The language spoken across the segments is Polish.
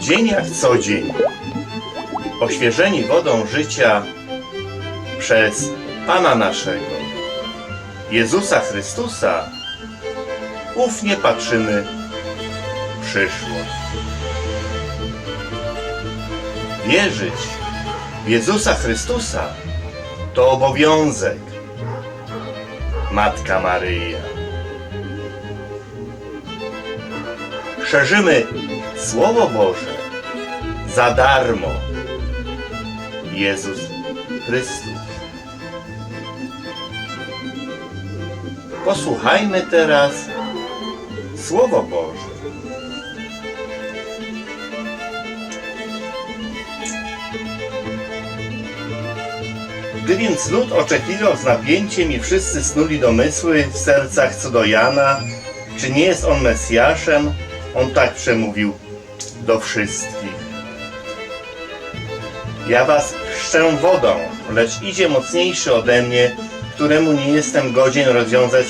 Dzień jak co dzień. Oświeżeni wodą życia przez Pana naszego, Jezusa Chrystusa, ufnie patrzymy w przyszłość. Wierzyć w Jezusa Chrystusa to obowiązek. Matka Maryja. Szerzymy Słowo Boże za darmo. Jezus Chrystus. Posłuchajmy teraz Słowo Boże. Gdy więc lud oczekiwał z napięciem i wszyscy snuli domysły w sercach co do Jana, czy nie jest on Mesjaszem, on tak przemówił do wszystkich. Ja was chrzczę wodą, lecz idzie mocniejszy ode mnie, któremu nie jestem godzien rozwiązać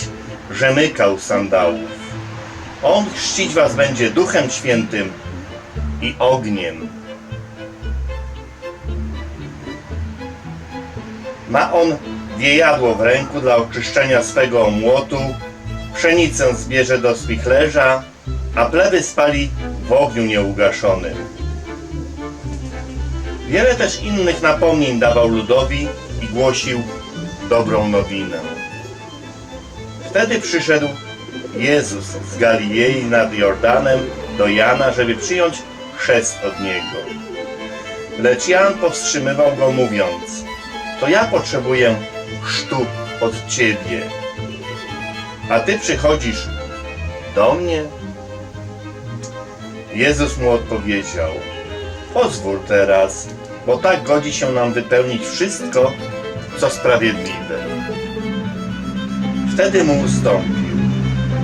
rzemykał sandałów. On chrzcić was będzie duchem świętym i ogniem. Ma on wiejadło w ręku dla oczyszczenia swego omłotu, pszenicę zbierze do spichlerza, a plewy spali w ogniu nieugaszonym. Wiele też innych napomnień dawał ludowi i głosił dobrą nowinę. Wtedy przyszedł Jezus z Galilei nad Jordanem do Jana, żeby przyjąć chrzest od niego. Lecz Jan powstrzymywał go mówiąc, to ja potrzebuję chrztu od ciebie, a ty przychodzisz do mnie? Jezus mu odpowiedział, pozwól teraz, bo tak godzi się nam wypełnić wszystko, co sprawiedliwe. Wtedy mu ustąpił.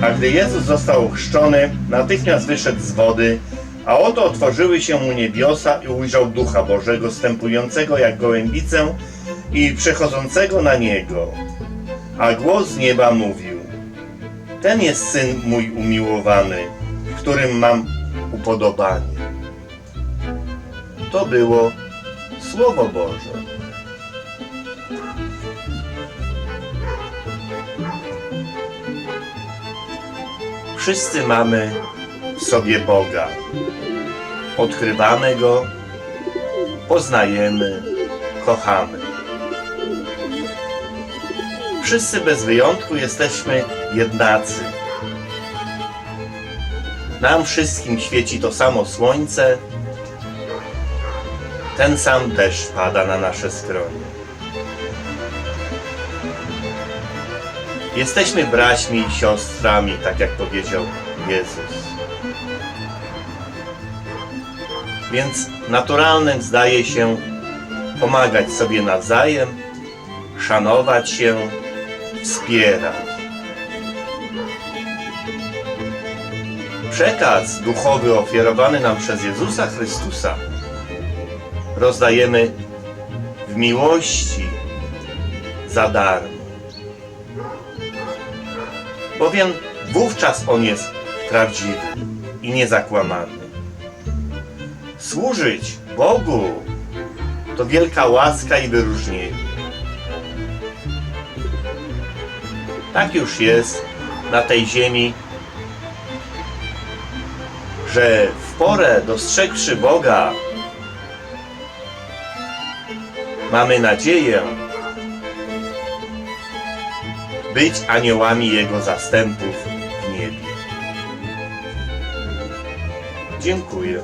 A gdy Jezus został ochrzczony, natychmiast wyszedł z wody, a oto otworzyły się mu niebiosa i ujrzał Ducha Bożego, stępującego jak gołębicę i przechodzącego na niego. A głos z nieba mówił: Ten jest syn mój umiłowany, w którym mam upodobanie. To było Słowo Boże. Wszyscy mamy w sobie Boga. Odkrywamy Go, poznajemy, kochamy. Wszyscy bez wyjątku jesteśmy jednacy. Nam wszystkim świeci to samo słońce, ten sam deszcz pada na nasze skronie. Jesteśmy braćmi i siostrami, tak jak powiedział Jezus. Więc naturalnym zdaje się pomagać sobie nawzajem, szanować się, wspierać. Przekaz duchowy ofiarowany nam przez Jezusa Chrystusa rozdajemy w miłości za darmo. Bowiem wówczas on jest prawdziwy i niezakłamany. Służyć Bogu to wielka łaska i wyróżnienie. Tak już jest na tej ziemi, że w porę dostrzegłszy Boga, mamy nadzieję być aniołami Jego zastępów w niebie. Dziękuję.